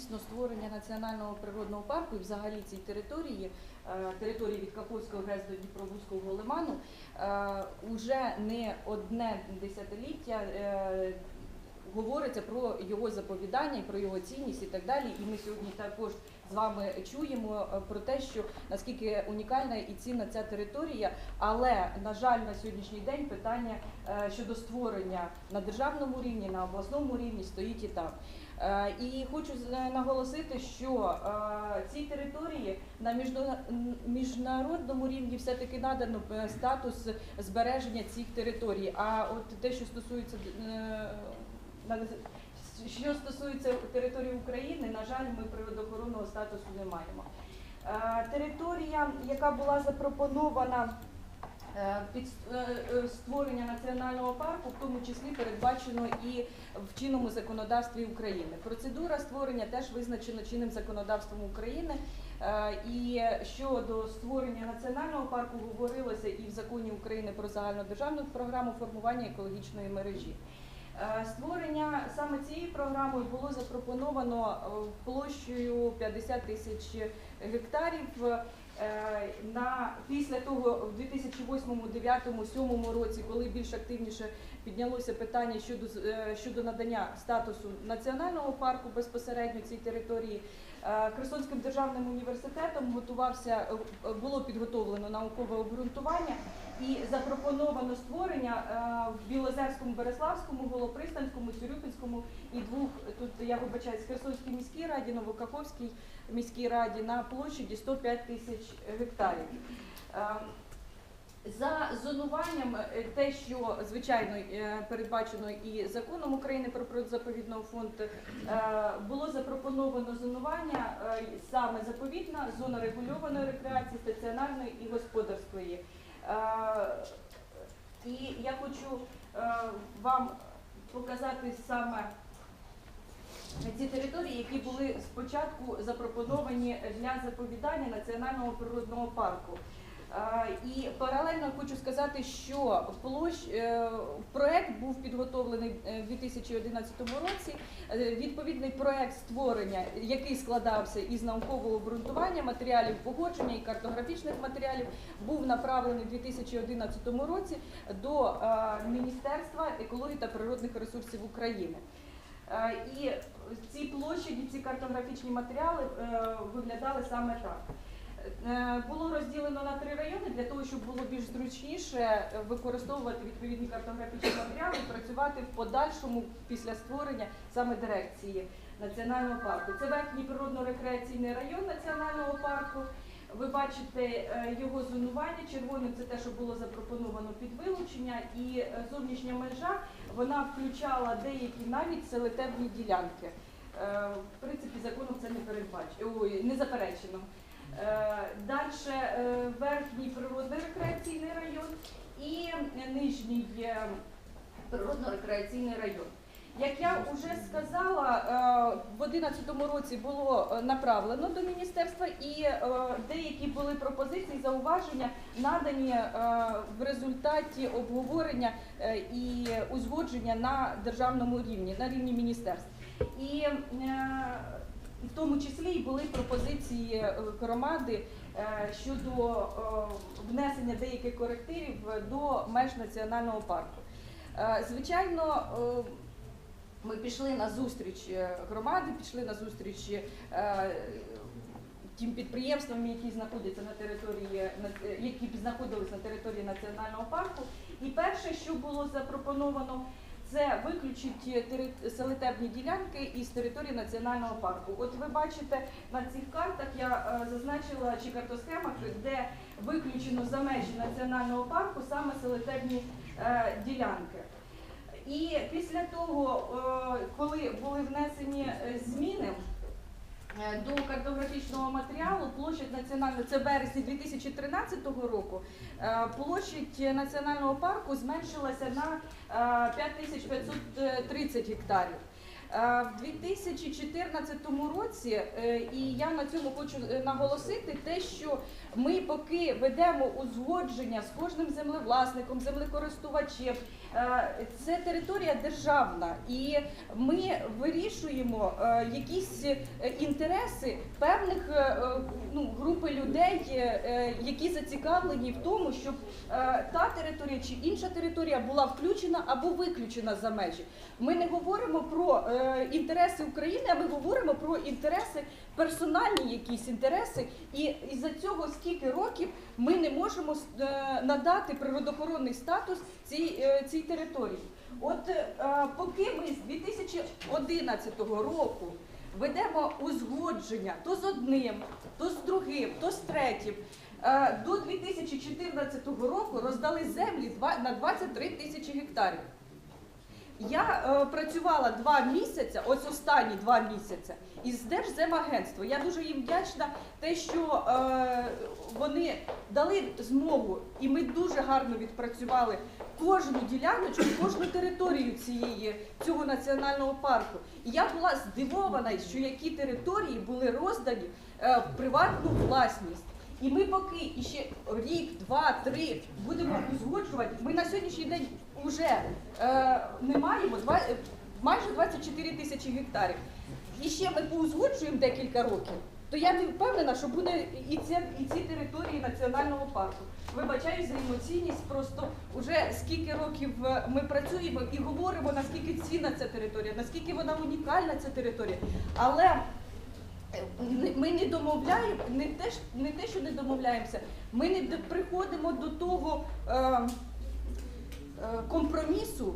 дійсно створення національного природного парку і взагалі цій території, е, території від Каховського ГЕС до Дніпровузького лиману, е, уже не одне десятиліття е, говориться про його заповідання і про його цінність і так далі. І ми сьогодні також з вами чуємо про те, що наскільки унікальна і цінна ця територія, але на жаль, на сьогоднішній день питання щодо створення на державному рівні, на обласному рівні стоїть і там. Е, І хочу з- наголосити, що е, цій території на міжнародному рівні все-таки надано е, статус збереження цих територій. А от те, що стосується е, що стосується території України, на жаль, ми природоохоронного статусу не маємо. Е, Територія, яка була запропонована е, під е, е, створення національного парку, в тому числі передбачено і в чинному законодавстві України. Процедура створення теж визначена чинним законодавством України. Е, І щодо створення національного парку говорилося і в законі України про загальнодержавну програму формування екологічної мережі. Е, Створення саме цієї програми було запропоновано е, площею 50 тисяч гектарів. Е, На після того, в 2008, 2009, 2007 році, коли більш активніше піднялося питання щодо е, щодо надання статусу національного парку безпосередньо цій території, Херсонським державним університетом готувався е, було підготовлено наукове обґрунтування і запропоновано створення е, в Білозерському, Береславському, Голопристанському, Цюрюпінському і двох тут я вибачаюсь, Херсонській міській раді, Новокаховській міській раді на площаді 105 тисяч гектарів. За зонуванням, е, те, що звичайно е, передбачено і законом України про природозаповідний фонд, е, було запропоновано зонування саме заповідна, зона регульованої рекреації, стаціонарної і господарської. І я хочу вам показати саме ці території, які були спочатку запропоновані для заповідання національного природного парку. І паралельно хочу сказати, що площ е, проект був підготовлений е, в 2011 році. Е, Відповідний проект створення, який складався із наукового обґрунтування матеріалів погодження і картографічних матеріалів, був направлений у 2011 році до Міністерства екології та природних ресурсів України. І ці площаді, ці картографічні матеріали виглядали саме так. Е, Було розділено на три райони для того, щоб було більш зручніше використовувати відповідні картографічні матеріали і працювати в подальшому після створення саме дирекції національного парку. Це верхній природно-рекреаційний район національного парку. Ви бачите е, його зонування. Червоним це те, що було запропоновано під вилучення, і е, зовнішня межа вона включала деякі навіть селетебні ділянки. В принципі, законом це не передбачено, не заперечено. Далі верхній природно-рекреаційний район і нижній е, природно-рекреаційний район. Як я вже сказала, е, в 2011 році було е, направлено до міністерства, і е, деякі були пропозиції, зауваження надані е, в результаті обговорення е, і узгодження на державному рівні, на рівні міністерств. І е, в тому числі і були пропозиції е, громади е, щодо е, внесення деяких корективів до меж національного парку. Звичайно, ми пішли на зустріч громади, пішли на зустріч тим підприємствам, які знаходяться на території, які знаходились на території національного парку. І перше, що було запропоновано, це виключить тери- ділянки із території національного парку. От ви бачите на цих картах, я е, зазначила чи картосхемах, де виключено за межі національного парку саме селитебні е, ділянки. І після того, е, коли були внесені зміни до картографічного матеріалу, площадь національного це вересні 2013 року. е, Площадь національного парку зменшилася на е, 5530 гектарів. Е, В 2014 році, е, і я на цьому хочу е, наголосити, те, що ми поки ведемо узгодження з кожним землевласником, землекористувачем, е, це територія державна, і ми вирішуємо е, якісь е, інтереси певних е, е, ну, групи людей, е, е, які зацікавлені в тому, щоб е, та територія чи інша територія була включена або виключена за межі. Ми не говоримо про е, інтереси України, а ми говоримо про інтереси, персональні якісь інтереси. І із-за цього скільки років ми не можемо е, надати природоохоронний статус цій, е, цій території. От е, поки ми з 2011 року ведемо узгодження то з одним, то з другим, то з третім. До 2014 року роздали землі на 23 тисячі гектарів. Я е, працювала два місяці, ось останні два місяці, із Держземагентства. Я дуже їм вдячна, те, що е, вони дали змогу, і ми дуже гарно відпрацювали кожну діляночку, кожну територію цієї цього національного парку. І я була здивована, що які території були роздані е, в приватну власність. І ми поки іще рік, два, три будемо узгоджувати. Ми на сьогоднішній день вже е, не маємо два, е, майже 24 тисячі гектарів. І ще ми поузгоджуємо декілька років. То я не впевнена, що буде і ці, і ці території національного парку. Вибачаю за емоційність, просто вже скільки років е, ми працюємо і говоримо, наскільки цінна ця територія, наскільки вона унікальна ця територія. Але е, ми не домовляємо, не те, не те, що не домовляємося, ми не приходимо до того е, компромісу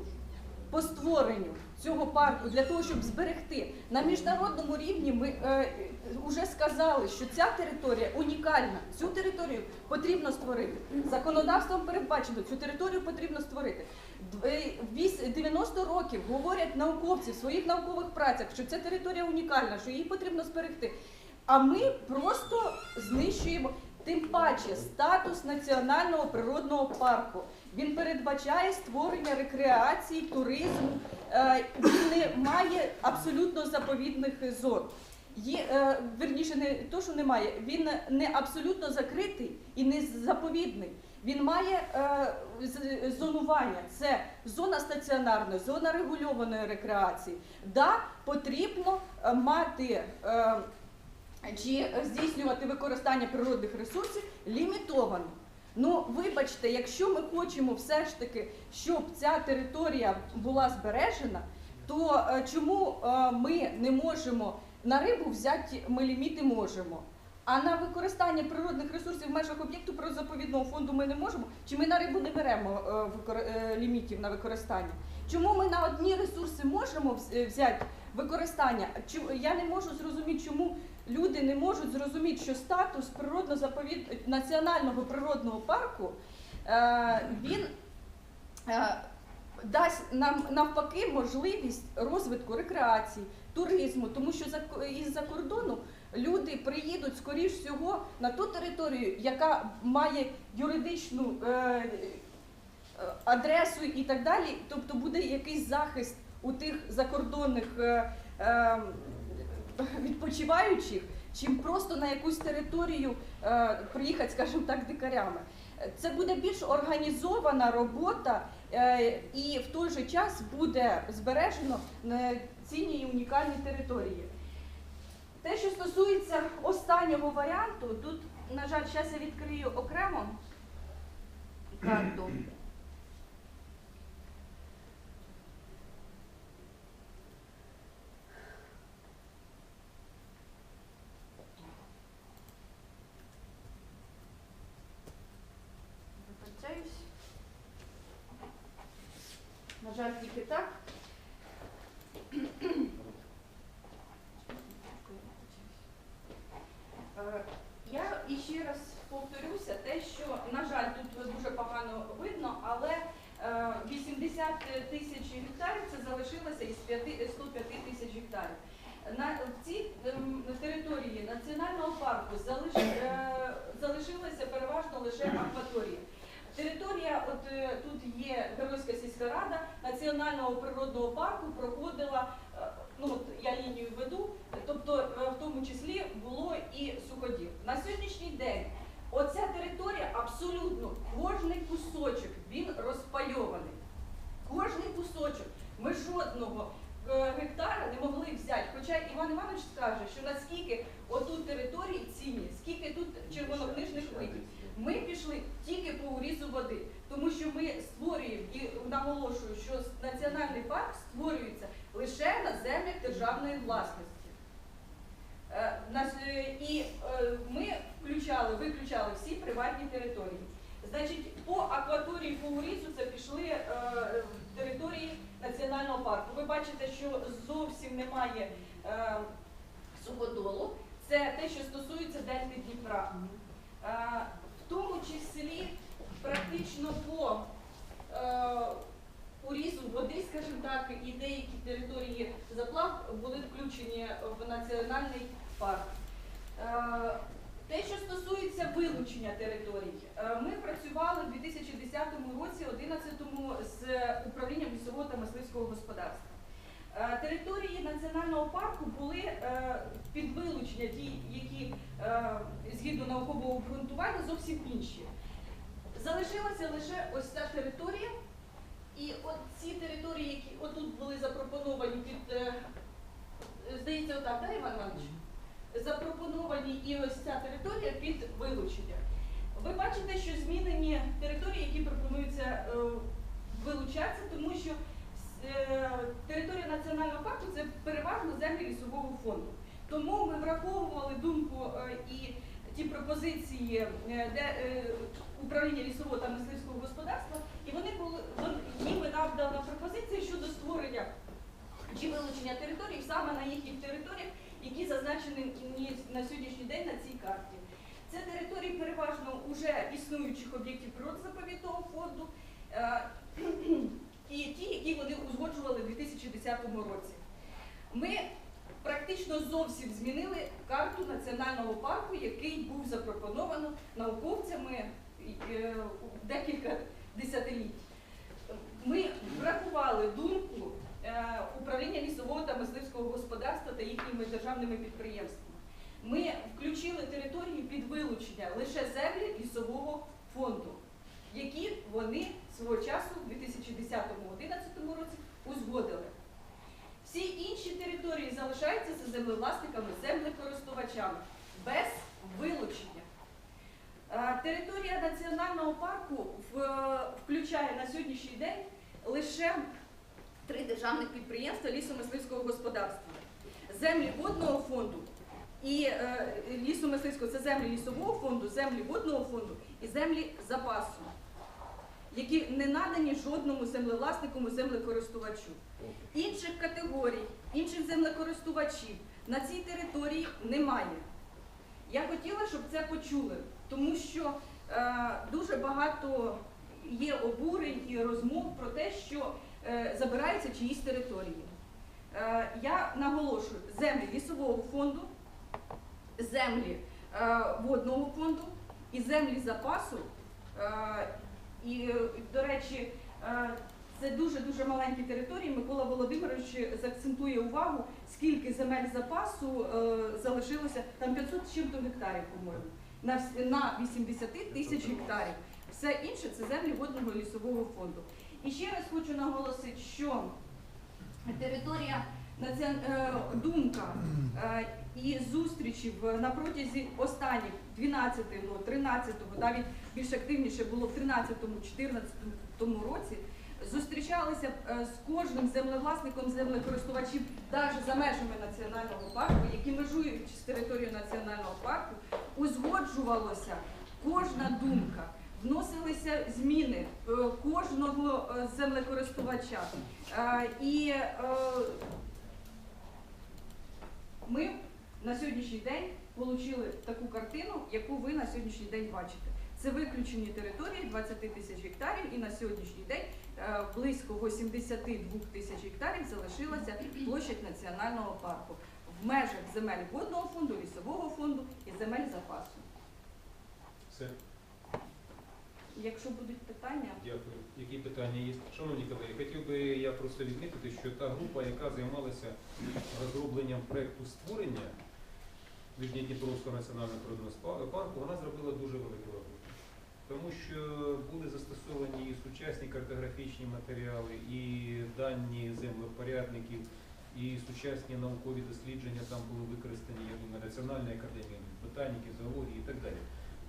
по створенню цього парку для того, щоб зберегти на міжнародному рівні. Ми е, вже сказали, що ця територія унікальна. Цю територію потрібно створити. Законодавством передбачено цю територію потрібно створити. Д- е, 90 років говорять науковці в своїх наукових працях, що ця територія унікальна, що її потрібно зберегти. А ми просто знищуємо. Тим паче статус національного природного парку. Він передбачає створення рекреації, туризму. Е, Він не має абсолютно заповідних зон. Є, е, верніше, не то, що немає, він не абсолютно закритий і не заповідний. Він має е, зонування. Це зона стаціонарної, зона регульованої рекреації. Да, потрібно е, мати. Чи здійснювати використання природних ресурсів лімітовано. Ну, вибачте, якщо ми хочемо все ж таки, щоб ця територія була збережена, то е, чому е, ми не можемо на рибу взяти, ми ліміти можемо, а на використання природних ресурсів в межах об'єкту природозаповідного фонду ми не можемо? Чи ми на рибу не беремо е, лімітів на використання? Чому ми на одні ресурси можемо взяти використання? Чу- Я не можу зрозуміти, чому люди не можуть зрозуміти, що статус природно заповід... національного природного парку е, він е, дасть нам навпаки можливість розвитку рекреації, туризму, тому що за із-за кордону люди приїдуть скоріш всього на ту територію, яка має юридичну е, адресу і так далі. Тобто буде якийсь захист у тих закордонних відпочиваючих, чим просто на якусь територію е, приїхати, скажімо так, дикарями. Це буде більш організована робота, е, і в той же час буде збережено е, цінні і унікальні території. Те, що стосується останнього варіанту, тут, на жаль, зараз я відкрию окремо карту. Вибачаюсь. На жаль, тільки так. Е, Я іще раз повторюся, те, що, на жаль, тут дуже погано видно, але е, 80 тисяч гектарів це залишилося із 5 105 тисяч гектарів. На в цій ем, території національного парку залиш, е, залишилася переважно лише акваторія. Територія, от е, тут є Геройська сільська рада національного природного парку, проходила е, ну от я лінію веду, тобто е, в тому числі було і суходіл. На сьогоднішній день оця територія абсолютно кожний кусочок він розпайований. Кожний кусочок. Ми жодного гектара не могли взяти. Хоча Іван Іванович скаже, що наскільки отут території цінні, скільки тут червонокнижних видів. Ми пішли тільки по води, тому що ми створюємо і наголошую, що національний парк створюється лише на землях державної власності. Е, е, І е, ми включали, виключали всі приватні території. Значить, по акваторії по урізу це пішли території національного парку. Ви бачите, що зовсім немає суходолу. Це те, що стосується дельти Дніпра. В тому числі практично по е, урізу води, скажімо так, і деякі території заплав були включені в національний парк. Е, Те, що стосується вилучення територій, е, ми працювали в 2010 році, 11-му з управлінням лісового та мисливського господарства. Е, Території національного парку були е, під вилучення, ті, які згідно наукового обґрунтування зовсім інші. Залишилася лише ось ця територія, і от ці території, які отут були запропоновані під, е, здається, отак, так, Іван Іванович? Запропоновані і ось ця територія під вилучення. Ви бачите, що змінені території, які пропонуються е, вилучатися, тому що е, територія національного парку це переважно землі лісового фонду. Тому ми враховували думку і ті пропозиції, де управління лісового та мисливського господарства, і вони були їм надана пропозиція щодо створення чи вилучення територій саме на їхніх територіях, які зазначені на сьогоднішній день на цій карті. Це території переважно уже існуючих об'єктів природозаповідного фонду е, і ті, які вони узгоджували у 2010 році. Ми практично зовсім змінили карту національного парку, який був запропоновано науковцями декілька десятиліть. Ми врахували думку е, управління лісового та мисливського господарства та їхніми державними підприємствами. Ми включили території під вилучення лише землі лісового фонду, які вони свого часу у 2010-2011 році узгодили. Всі інші території залишаються за землевласниками, землекористувачами без вилучення. Е, Територія національного парку включає на сьогоднішній день лише три державних підприємства лісомисливського господарства. Землі водного фонду і е, лісомисливського це землі лісового фонду, землі водного фонду і землі запасу, які не надані жодному землевласнику, землекористувачу. Інших категорій, інших землекористувачів на цій території немає. Я хотіла, щоб це почули, тому що е, дуже багато є обурень і розмов про те, що е, забираються чиїсь території. Е, я наголошую, землі лісового фонду, землі водного фонду і землі запасу. І, до речі, це дуже-дуже маленькі території. Микола Володимирович заакцентує увагу, скільки земель запасу залишилося, там 500 з чим-то гектарів, по-моєму, на, вс- на 80 тисяч гектарів. Все інше це землі водного лісового фонду. І ще раз хочу наголосити, що територія е, думка е, і зустрічі на протязі останніх 12-го, 13-го, навіть більш активніше було в 13-му, 14-му році, зустрічалися е, з кожним землевласником землекористувачів навіть за межами національного парку, які межують з територією національного парку, узгоджувалося кожна думка. Вносилися зміни е, кожного е, землекористувача. І ми на сьогоднішній день отримали таку картину, яку ви на сьогоднішній день бачите. Це виключені території 20 тисяч гектарів, і на сьогоднішній день е, близько 82 тисяч гектарів залишилася площадь національного парку в межах земель водного фонду, лісового фонду і земель запасу. Все. Якщо будуть питання, Дякую. Які питання є? Шановні колеги, хотів би я просто відмітити, що та група, яка займалася розробленням проекту створення Нижньодніпровського національного природного парку, вона зробила дуже велику роботу. Тому що були застосовані і сучасні картографічні матеріали, і дані землепорядників, і сучасні наукові дослідження там були використані, я думаю, Національної академії ботаніки, зоології і так далі.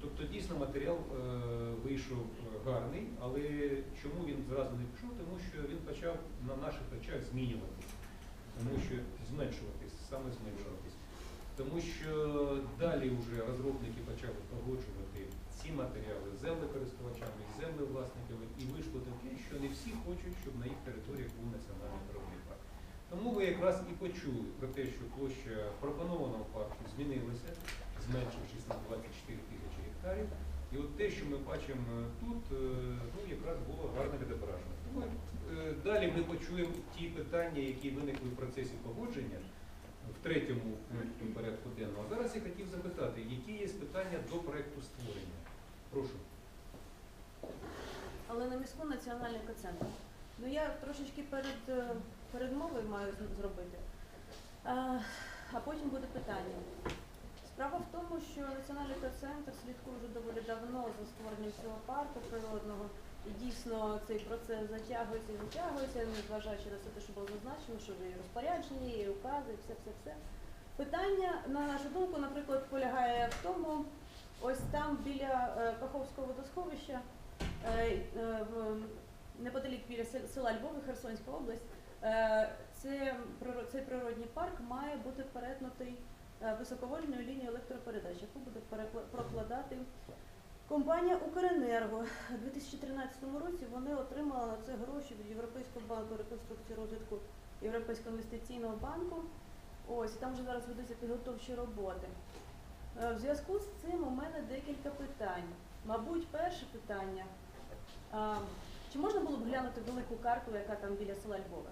Тобто дійсно матеріал е, вийшов е, гарний, але чому він зразу не пішов? Тому що він почав на наших очах змінюватись, тому що зменшуватись, саме зменшуватись. Тому що далі вже розробники почали погоджувати ці матеріали землекористувачами, землевласниками, і вийшло таке, що не всі хочуть, щоб на їх територіях був національний природний парк. Тому ви якраз і почули про те, що площа пропонованого парку змінилася, зменшившись на 24 тисячі гектарів. І от те, що ми бачимо тут, е, ну якраз було гарно відображено. Тому е, далі ми почуємо ті питання, які виникли в процесі погодження в третьому пункті порядку денного. А зараз я хотів запитати, які є питання до проекту створення. Прошу. Але на міську національний екоцентр. Ну я трошечки перед е, передмовою маю зробити, а, а потім буде питання. Справа в тому, що національний екоцентр слідкує вже доволі давно за створенням цього парку природного. І дійсно цей процес затягується і затягується, незважаючи на все те, що було зазначено, що і розпорядження, і укази, і все, все, все. Питання, на нашу думку, наприклад, полягає в тому, ось там біля е, Каховського водосховища, е, е, неподалік біля села Львови, Херсонська область, цей природний парк має бути перетнутий високовольтною лінією електропередач, яку буде прокладати компанія Укренерго. У 2013 році вони отримали на це гроші від Європейського банку реконструкції розвитку Європейського інвестиційного банку. Ось там вже зараз ведуться підготовчі роботи. Е, В зв'язку з цим у мене декілька питань. Мабуть, перше питання. А, чи можна було б глянути велику карту, яка там біля села Львова?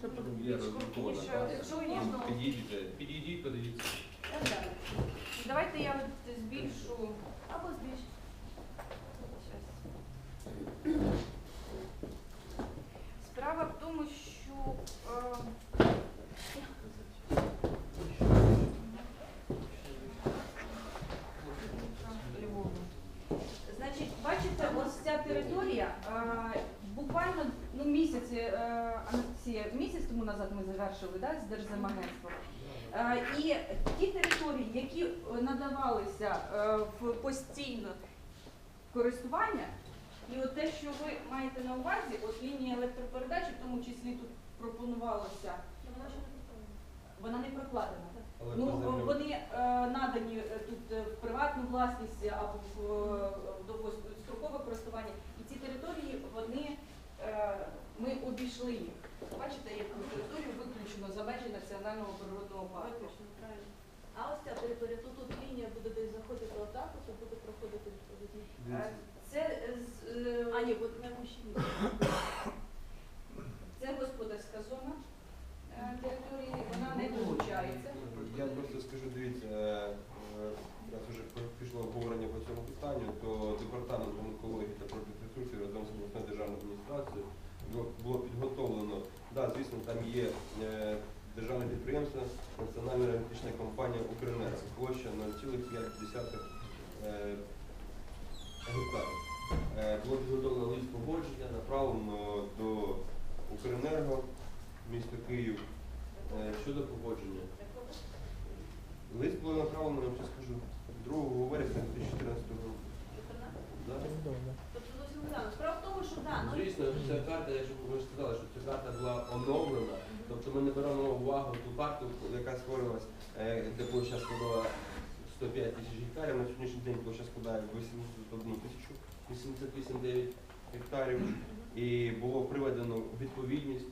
Щоб Ну, под- Є роздрукована Якщо- можна. Підійдіть. Підійдіть, подивіться. Так, давайте я збільшу. Або збільш. Щас. Справа в тому, що е, Львова. Значить, бачите, ось ця територія е, буквально ну, місяць, е, Анастасія, місяць тому назад ми завершили да, з Держземагентством. Е, І ті території, які е, надавалися в постійне користування, і от те, що ви маєте на увазі, от лінія електропередачі, в тому числі тут пропонувалося, вона не прокладена. Ну, вони е, надані тут в приватну власність або в довгострокове користування. І ці території, вони, е, ми обійшли їх. Бачите, яку територію виключено за межі національного природного парку. А ось ця територія, тут, тут лінія буде десь заходити отак, то буде проходити відповідно. Е, Це, е, з- е, А, ні, от на мужчині. це господарська зона е, території, вона не долучається. Я просто скажу, дивіться, раз вже пішло обговорення по цьому питанню, то департамент онкології та продреконструкції разом з обласною державною адміністрацією було, було підготовлено. Да, звісно, там є е, державне підприємство, Національна енергетична компанія Укренерго, площа 0,5 е, гектарів. Е, Було підготовлено лист погодження, направлено до Укренерго, місто Київ, щодо погодження. Лист було направлено, я вам скажу, 2 вересня 2014 року. Справа в тому, що да, ну, Звісно, ця карта, якщо ви ж сказали, що ця карта була оновлена, тобто ми не беремо увагу ту карту, яка створилась, е, де площа складала 105 тисяч гектарів, на сьогоднішній день площа складає 81 тисячу 88,9 гектарів. І було приведено у відповідність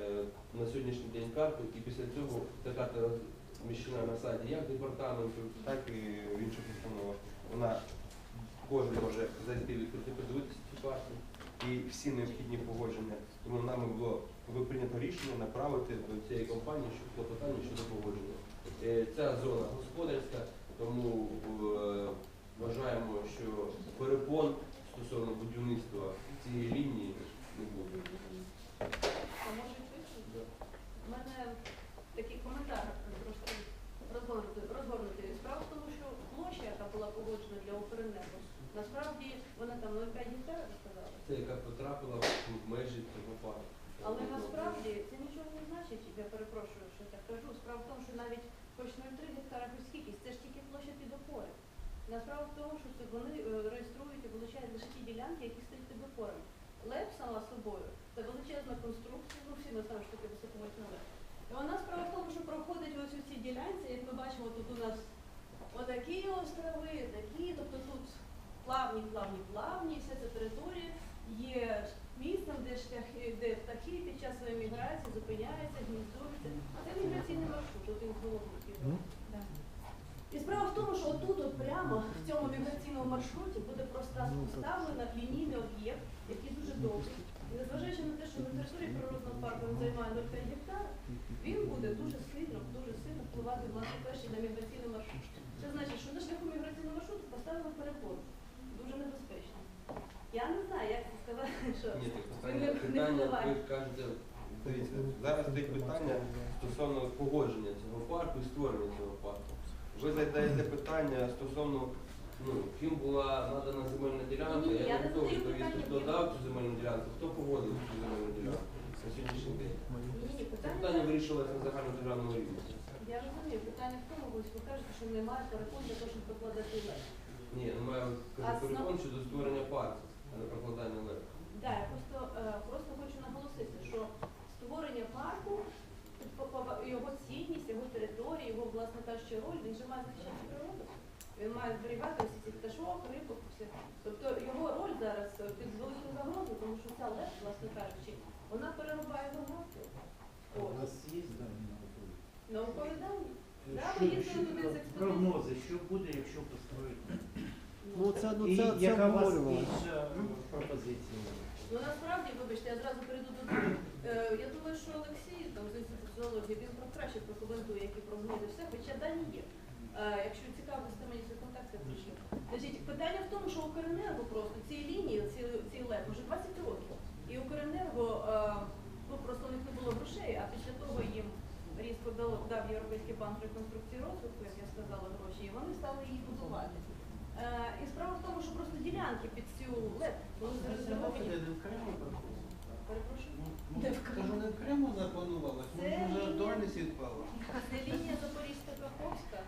е, на сьогоднішній день карту, і після цього ця карта розміщена на сайті як департаменту, так і в інших установах. Вона кожен може зайти відкрити, подивитися цю карту і всі необхідні погодження. Тому нами було прийнято рішення направити до цієї компанії клопотання щодо погодження. Е, Ця зона господарська, тому е, вважаємо, що перепон стосовно будівництва цієї лінії не буде. А може відповісти? У мене такий коментар трошки розгорнутий. розгорнутий. Справа в тому, що площа, яка була погоджена для Укренерго, насправді вона там 0,5 гектара сказала. Це яка потрапила в межі цього парку. Але насправді це нічого не значить, я перепрошую, що я так кажу. Справа в тому, що навіть хоч 0,3 гектара, хоч скільки, це ж тільки площа під опори. Насправа в тому, що вони е, реєструють і вилучають лише ті ділянки, які стоять під опорами. ЛЕП сама собою це величезна конструкція, ну всі ми знаємо, що таке високовольтний ЛЕП. І вона справа в тому, що проходить ось у цій ділянці, як ми бачимо, тут у нас отакі острови, такі, тобто тут плавні, плавні, плавні, вся ця територія є місцем, де шляхи, де птахи під час своєї міграції зупиняються, гніздуються. А це міграційний маршрут, один з головних. Да. І справа в тому, що отут, прямо в цьому міграційному маршруті буде просто поставлено лінійний об'єкт, який дуже довгий. І незважаючи на те, що на території природного парку він займає 0,5 гектара, він буде дуже сильно, дуже сильно впливати власне перший на міграційний маршрут. Це значить, що на шляху міграційного маршруту поставили перепон. Дуже небезпечно. Я не знаю, як це сказати, що Ні, так Він не- питання, не впливає. кажете, дивіться, зараз стоїть питання стосовно погодження цього парку і створення цього парку. Ви задаєте питання стосовно, ну, ким була надана земельна ділянка, Ні, я я не не готовий задаю відповісти, питання, хто дав цю земельну ділянку, хто погодив цю земельну ділянку на сьогоднішній день. ні, ні, Це питання. питання вирішилося на загальнодержавному рівні. Я розумію, питання в тому, ось ви кажете, що немає перепон для того, щоб покладати лед. Ні, ну маю А зна- перекон щодо створення парку, а не прокладання лев. Да, я просто, е, просто хочу наголосити, що створення парку, по- по- його цінність, його територія, його, власне кажучи, роль, він же має захищати природу. Він має зберігати всі ці пташок, рибок, все. Тобто його роль зараз е, під великою загрозою, тому що ця лев, власне кажучи, вона перерубає географію. У нас є дані наукові? Наукові дані. Да, ми їздили туди з експедицією. Прогнози, що буде, якщо построїти? Ну це, ну І це, це яка у вас інша пропозиція? Ну насправді, вибачте, я зразу перейду до того. Е, я думаю, що Олексій там з інституту зоології він про краще прокоментує, які прогнози все, хоча дані є. Е, якщо цікавиться, мені свої контакти прийшли. Значить, питання в тому, що Укренерго просто ці лінії, ці, ці ЛЕП вже 20 років. І Укренерго, е, ну просто у них не було грошей, а після того їм різко дав, дав Європейський банк реконструкції розвитку, як я сказала, гроші, і вони стали її будувати. Е, і справа в тому, що просто ділянки під цю ЛЕП були зарезервовані. Проходить. Перепрошую. Ну, Не не запланувалось, Це може вже лінія. актуальність відпала. Це лінія Запорізька Каховська.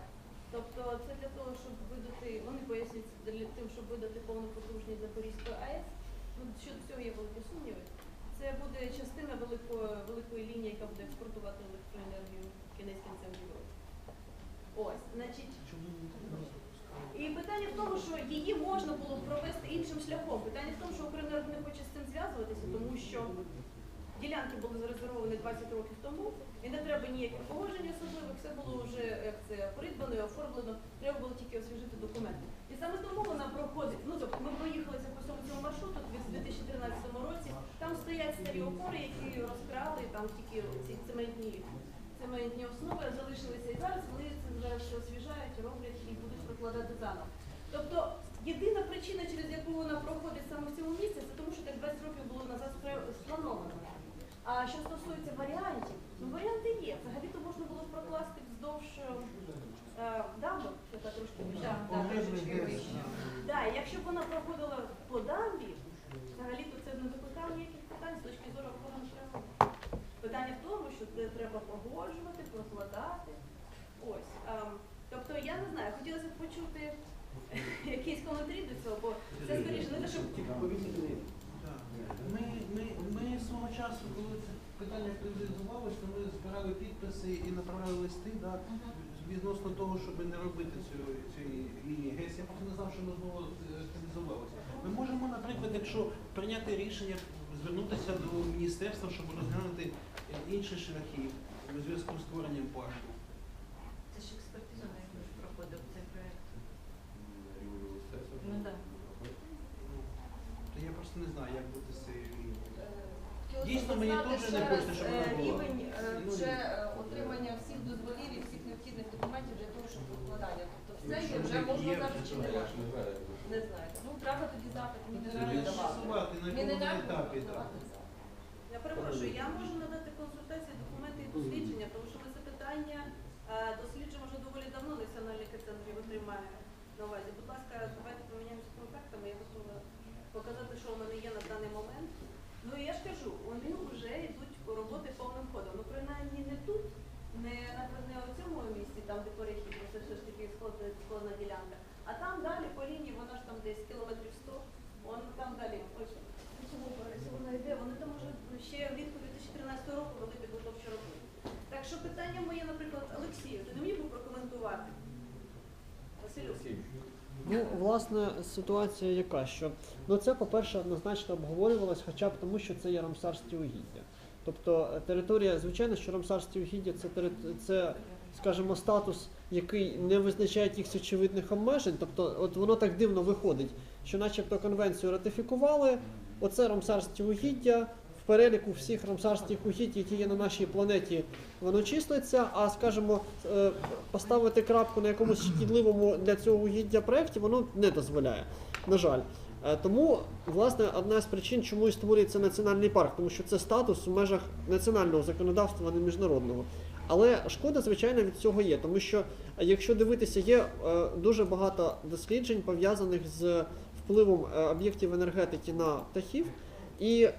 Тобто це для того, щоб видати, вони пояснюють це для тим, щоб видати повну потужність Запорізької АЕС. Ну, щодо цього є великі сумніви. Це буде частина великої, великої лінії, яка буде експортувати електроенергію кінець кінцем в Європі. Ось, значить. І питання в тому, що її можна було б провести іншим шляхом. Питання в тому, що Укренерго не хоче з цим зв'язуватися, тому що ділянки були зарезервовані 20 років тому, і не треба ніяких погоджень особливих, все було вже як це придбано і оформлено, треба було тільки освіжити документи. І саме тому вона проходить, ну тобто ми проїхалися по всьому цьому маршруту в 2013 році, там стоять старі опори, які розкрали, там тільки ці цементні, цементні основи залишилися, і зараз вони це зараз освіжають, роблять і будуть прокладати заново. Тобто єдина причина, через яку вона проходить саме в цьому місці, це тому, що так 20 років було назад спре- сплановано. А що стосується варіантів, ну варіанти є. Взагалі-то можна було прокласти вздовж е, е, дамби, яка трошки да, да, трошечки. Да, і якщо б вона проходила по дамбі, взагалі-то це не викликає ніяких питань з точки зору охорони шляху. Питання в тому, що це треба погоджувати, прокладати. Ось. ем, тобто я не знаю, хотілося б почути якісь коментарі до цього, бо це скоріше не те. Ми, ми, ми свого часу, коли це питання актуалізувалося, то ми збирали підписи і направляли листи да, відносно того, щоб не робити цю, цієї лінії ГЕС. Я просто не знав, що ми знову е. Ми можемо, наприклад, якщо прийняти рішення, звернутися до міністерства, щоб розглянути інші шляхи у зв'язку з створенням парку. Це ж експертиза, яку проходив цей міністерства. Ну, да. То я просто не знаю, як бути з цією Дійсно, мені ще не хочеться, щоб вона е, була. Рівень е, вже е, отримання всіх дозволів і всіх необхідних документів для того, щоб прокладання. Тобто все є, вже можна зараз чи не можна. не знаєте. Ну, треба тоді запит мінеральний давати. на якому Мінеральний етапі. давати запит. Я перепрошую, я можу надати консультації, документи і дослідження, тому що ми це питання е, досліджуємо вже доволі давно. Національний центр його тримає на увазі. Будь ласка, давайте поміняємося контактами. Я готова показати, що у мене є на даний момент. Ну і я ж кажу, вони вже йдуть роботи повним ходом. Ну принаймні не тут, не наприклад, не цьому місці, там де перехід, бо це все ж таки складна, складна ділянка. А там далі по лінії, вона ж там десь кілометрів 100, вон там далі. Ось по цьому березі вона йде. Вони там вже ще влітку 2013 року вели підготовчі роботи. Так що питання моє, наприклад, Олексію, ти не міг би прокоментувати? Василю? Ну, власне, ситуація яка, що ну це, по-перше, однозначно обговорювалось, хоча б тому, що це є рамсарські угіддя. Тобто е, територія, звичайно, що рамсарські угіддя це це, скажімо, статус, який не визначає якихось очевидних обмежень. Тобто, от воно так дивно виходить, що начебто конвенцію ратифікували, оце рамсарські угіддя. Переліку всіх рамсарських угідь, які є на нашій планеті, воно числиться, а скажімо, е, поставити крапку на якомусь шкідливому для цього угіддя проєкті, воно не дозволяє. На жаль. Е, Тому, власне, одна з причин, чому і створюється національний парк, тому що це статус у межах національного законодавства, а не міжнародного. Але шкода, звичайно, від цього є, тому що якщо дивитися, є е, дуже багато досліджень пов'язаних з впливом об'єктів енергетики на птахів, і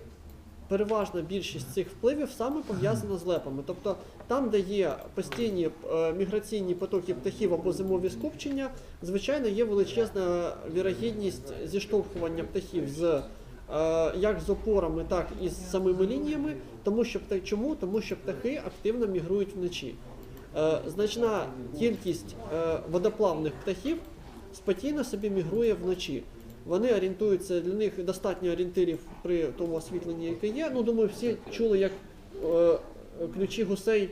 переважна більшість цих впливів саме пов'язана з лепами. Тобто там, де є постійні е, міграційні потоки птахів або зимові скупчення, звичайно, є величезна вірогідність зіштовхування птахів з е, як з опорами, так і з самими лініями. Тому що чому? Тому що птахи активно мігрують вночі. Е, значна кількість водоплавних птахів спокійно собі мігрує вночі. Вони орієнтуються, для них достатньо орієнтирів при тому освітленні, яке є. Ну, думаю, всі чули, як е, ключі гусей